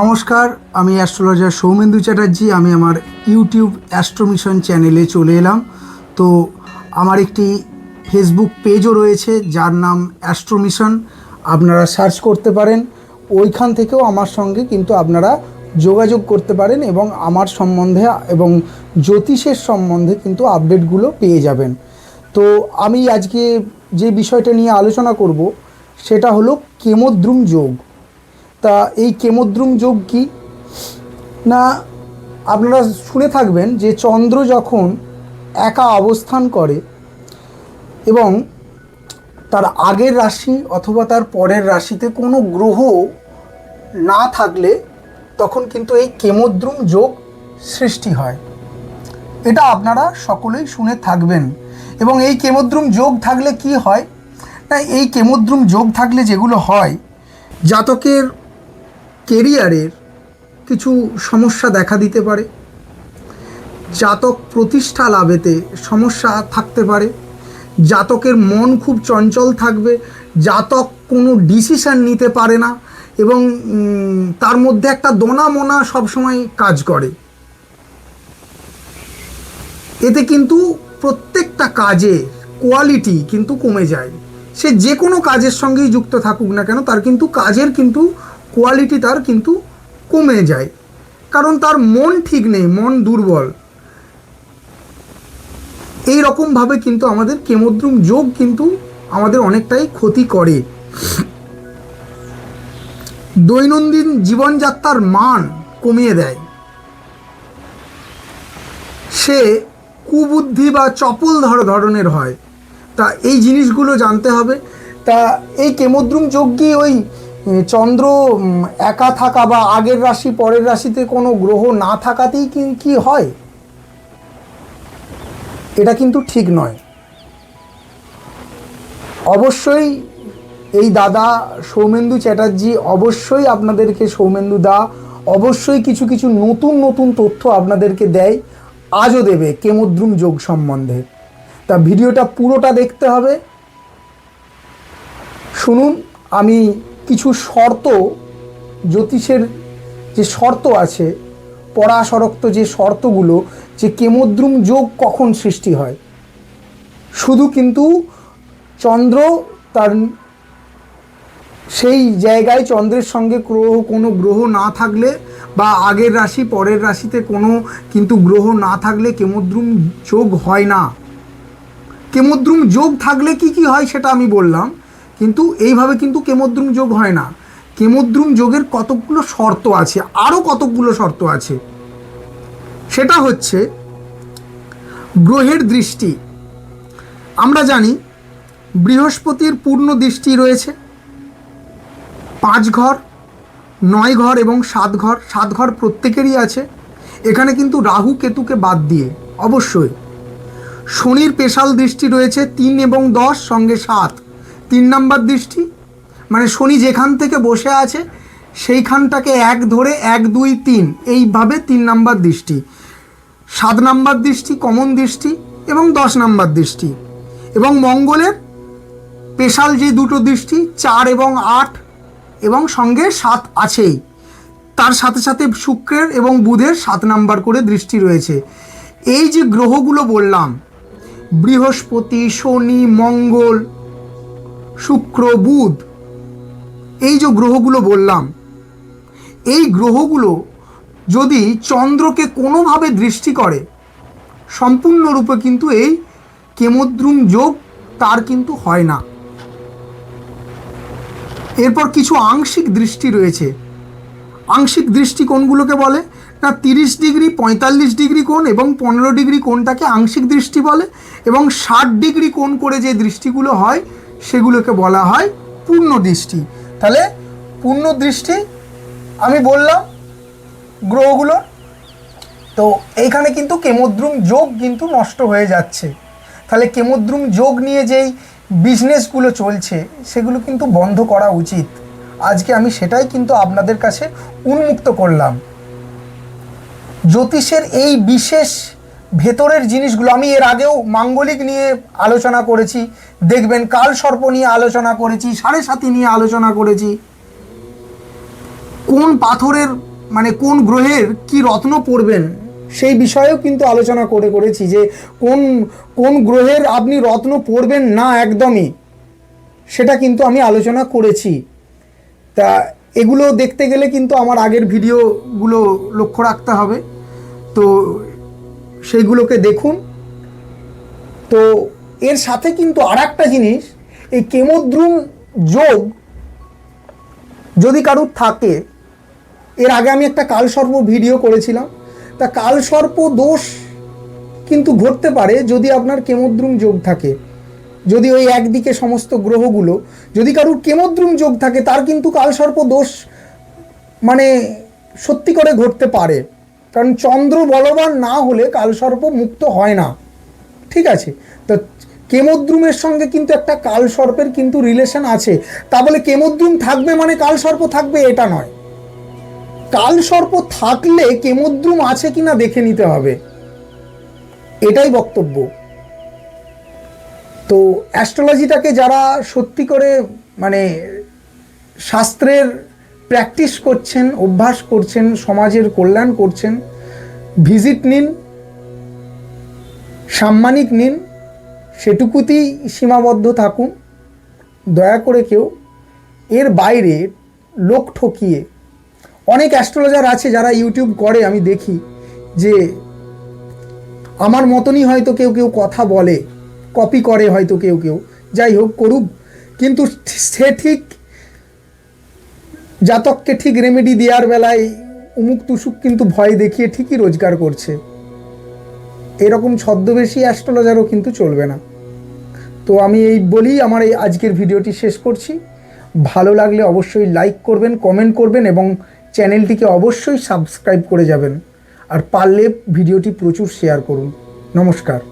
নমস্কার, আমি অ্যাস্ট্রোলজার সৌমেন্দু চ্যাটার্জি, আমি আমার ইউটিউব অ্যাস্ট্রোমিশন চ্যানেলে চলে এলাম। তো আমার একটি ফেসবুক পেজও রয়েছে, যার নাম অ্যাস্ট্রোমিশন আপনারা সার্চ করতে পারেন। ওইখান থেকেও আমার সঙ্গে কিন্তু আপনারা যোগাযোগ করতে পারেন এবং আমার সম্বন্ধে এবং জ্যোতিষের সম্বন্ধে কিন্তু আপডেটগুলো পেয়ে যাবেন। তো আমি আজকে যে বিষয়টা নিয়ে আলোচনা করব, সেটা হলো কেমোদ্রুম যোগ। তা এই কেমোদ্রুম যোগ কি? না, আপনারা শুনে থাকবেন যে চন্দ্র যখন একা অবস্থান করে এবং তার আগের রাশি অথবা তার পরের রাশিতে কোনো গ্রহ না থাকলে তখন কিন্তু এই কেমোদ্রুম যোগ সৃষ্টি হয়। এটা আপনারা সকলেই শুনে থাকবেন। এবং এই কেমোদ্রুম যোগ থাকলে কি হয়? না, এই কেমোদ্রুম যোগ থাকলে যেগুলো হয়, জাতকের কেরিয়ারের কিছু সমস্যা দেখা দিতে পারে। জাতক প্রতিষ্ঠা লাভেতে সমস্যা থাকতে পারে। জাতকের মন খুব চঞ্চল থাকবে। জাতক কোনো ডিসিশান নিতে পারে না এবং তার মধ্যে একটা দোনা মোনা সবসময় কাজ করে। এতে কিন্তু প্রত্যেকটা কাজে কোয়ালিটি কিন্তু কমে যায়। সে যে কোনো কাজের সঙ্গেই যুক্ত থাকুক না কেন, তার কিন্তু কাজের কিন্তু কোয়ালিটি তার কিন্তু কমে যায়। কারণ তার মন ঠিক নেই, মন দুর্বল। এই রকমভাবে কিন্তু আমাদের কেমোদ্রুম যোগ কিন্তু আমাদের অনেকটাই ক্ষতি করে। দৈনন্দিন জীবনযাত্রার মান কমিয়ে দেয়। সে কুবুদ্ধি বা চপল ধর ধরনের হয়। তা এই জিনিসগুলো জানতে হবে। তা এই কেমোদ্রুম যোগ ওই চন্দ্র একা থাকা বা আগের রাশি, পরের রাশিতে কোনো গ্রহ না থাকাতেই কি হয়? এটা কিন্তু ঠিক নয়। অবশ্যই এই দাদা সৌমেন্দু চ্যাটার্জি, অবশ্যই আপনাদেরকে সৌমেন্দু দা, অবশ্যই কিছু কিছু নতুন নতুন তথ্য আপনাদেরকে দেয়। আজও দেবে কেমোদ্রুম যোগ সম্বন্ধে। তা ভিডিওটা পুরোটা দেখতে হবে। শুনুন, আমি শর্ত, জ্যোতিষের যে শর্ত আছে, পরাশরক্ত যে শর্তগুলো, যে কেমোদ্রুম যোগ কখন সৃষ্টি হয়? শুধু কিন্তু চন্দ্র তার সেই জায়গায় চন্দ্রের সঙ্গে গ্রহ, কোনো গ্রহ না থাকলে বা আগের রাশি, পরের রাশিতে কোনো কিন্তু গ্রহ না থাকলে কেমোদ্রুম যোগ হয় না। কেমোদ্রুম যোগ থাকলে কি কি হয় সেটা আমি বললাম। কিন্তু এইভাবে কিন্তু কেমদ্রুম যোগ হয় না। কেমদ্রুম যোগের কতকগুলো শর্ত আছে আরও কতকগুলো শর্ত আছে। সেটা হচ্ছে, গ্রহের দৃষ্টি। আমরা জানি, বৃহস্পতির পূর্ণ দৃষ্টি রয়েছে। পাঁচ ঘর, নয় ঘর এবং সাত ঘর। সাত ঘর প্রত্যেকেরই আছে। এখানে কিন্তু রাহু কেতুকে বাদ দিয়ে, অবশ্যই। শনির পেশাল দৃষ্টি রয়েছে তিন এবং দশ, সঙ্গে সাত। তিন নাম্বার দৃষ্টি। মানে শনি যেখান থেকে বসে আছে, সেইখানটাকে এক ধরে এক, দুই, তিন, এইভাবে তিন নাম্বার দৃষ্টি। সাত নাম্বার দৃষ্টি, কমন দৃষ্টি এবং দশ নাম্বার দৃষ্টি। এবং মঙ্গলের স্পেশাল যে দুটো দৃষ্টি, চার এবং আট, এবং সঙ্গে সাত আছেই। তার সাথে সাথে শুক্রের এবং বুধের সাত নাম্বার করে দৃষ্টি রয়েছে। এই যে গ্রহগুলো বললাম, বৃহস্পতি, শনি, মঙ্গল শুক্র বুধ। এই যে গ্রহগুলো বললাম, এই গ্রহগুলো যদি চন্দ্রকে কোনোভাবে দৃষ্টি করে, সম্পূর্ণরূপে কিন্তু এই কেমোদ্রুম যোগ তার কিন্তু হয় না। এরপর কিছু আংশিক দৃষ্টি রয়েছে। আংশিক দৃষ্টি কোনগুলোকে বলে? না, তিরিশ ডিগ্রি, পঁয়তাল্লিশ ডিগ্রি কোণ এবং পনেরো ডিগ্রি কোণটাকে আংশিক দৃষ্টি বলে এবং ষাট ডিগ্রি কোণ করে যে দৃষ্টিগুলো হয় সেগুলোকে বলা হয় পূর্ণ দৃষ্টি তাহলে পূর্ণ দৃষ্টি আমি বললাম গ্রহগুলো তো এইখানে কিন্তু কেমোদ্রুম যোগ কিন্তু নষ্ট হয়ে যাচ্ছে। তাহলে কেমোদ্রুম যোগ নিয়ে যেই বিজনেসগুলো চলছে, সেগুলো কিন্তু বন্ধ করা উচিত। আজকে আমি সেটাই কিন্তু আপনাদের কাছে উন্মুক্ত করলাম। জ্যোতিষের এই বিশেষ ভেতরের জিনিসগুলো, আমি এর আগেও মাঙ্গলিক নিয়ে আলোচনা করেছি, দেখবেন কাল সর্প নিয়ে আলোচনা করেছি, সাড়ে সাতি নিয়ে আলোচনা করেছি। কোন পাথরের মানে কোন গ্রহের কি রত্ন পড়বেন, সেই বিষয়েও কিন্তু আলোচনা করে করেছি যে কোন কোন গ্রহের আপনি রত্ন পড়বেন না একদমই, সেটা কিন্তু আমি আলোচনা করেছি। তা এগুলো দেখতে গেলে কিন্তু আমার আগের ভিডিওগুলো লক্ষ্য রাখতে হবে। তো সেইগুলোকে দেখুন। তো এর সাথে কিন্তু আর একটা জিনিস, এই কেমোদ্রুম যোগ যদি কারুর থাকে, এর আগে আমি একটা কালসর্প ভিডিও করেছিলাম। তা কালসর্প দোষ কিন্তু ঘটতে পারে যদি আপনার কেমোদ্রুম যোগ থাকে। যদি ওই একদিকে সমস্ত গ্রহগুলো, যদি কারুর কেমোদ্রুম যোগ থাকে, তার কিন্তু কালসর্প দোষ মানে সত্যি করে ঘটতে পারে। কারণ চন্দ্র বলবান না হলে কালসর্প মুক্ত হয় না। ঠিক আছে? তো কেমোদ্রুমের সঙ্গে কিন্তু একটা কালসর্পের কিন্তু রিলেশন আছে। তা বলে কেমোদ্রুম থাকবে মানে কালসর্প থাকবে এটা নয়। কালসর্প থাকলে কেমোদ্রুম আছে কিনা দেখে নিতে হবে। এটাই বক্তব্য। তো অ্যাস্ট্রোলজিটাকে যারা সত্যি করে মানে শাস্ত্রের প্র্যাকটিস করছেন, অভ্যাস করছেন, সমাজের কল্যাণ করছেন। ভিজিট নিন, সাম্মানিক নিন, সেটুকুতেই সীমাবদ্ধ থাকুন। দয়া করে কেউ এর বাইরে লোক ঠকিয়ে, অনেক অ্যাস্ট্রোলজার আছে যারা ইউটিউব করে, আমি দেখি, যে আমার মতনই হয়তো কেউ কেউ কথা বলে, কপি করে হয়তো কেউ কেউ। যাই হোক, করুক। কিন্তু সে ঠিক জাতককে ঠিক রেমেডি দেওয়ার বেলায় উমুক তুসুক কিন্তু ভয় দেখিয়ে ঠিকই রোজগার করছে। এরকম ছদ্মবেশী অ্যাস্ট্রোলজারও কিন্তু চলবে না। তো আমি এই বলেই আমার এই আজকের ভিডিওটি শেষ করছি। ভালো লাগলে অবশ্যই লাইক করবেন কমেন্ট করবেন এবং চ্যানেলটিকে অবশ্যই সাবস্ক্রাইব করে যাবেন। আর পারলে ভিডিওটি প্রচুর শেয়ার করুন। নমস্কার।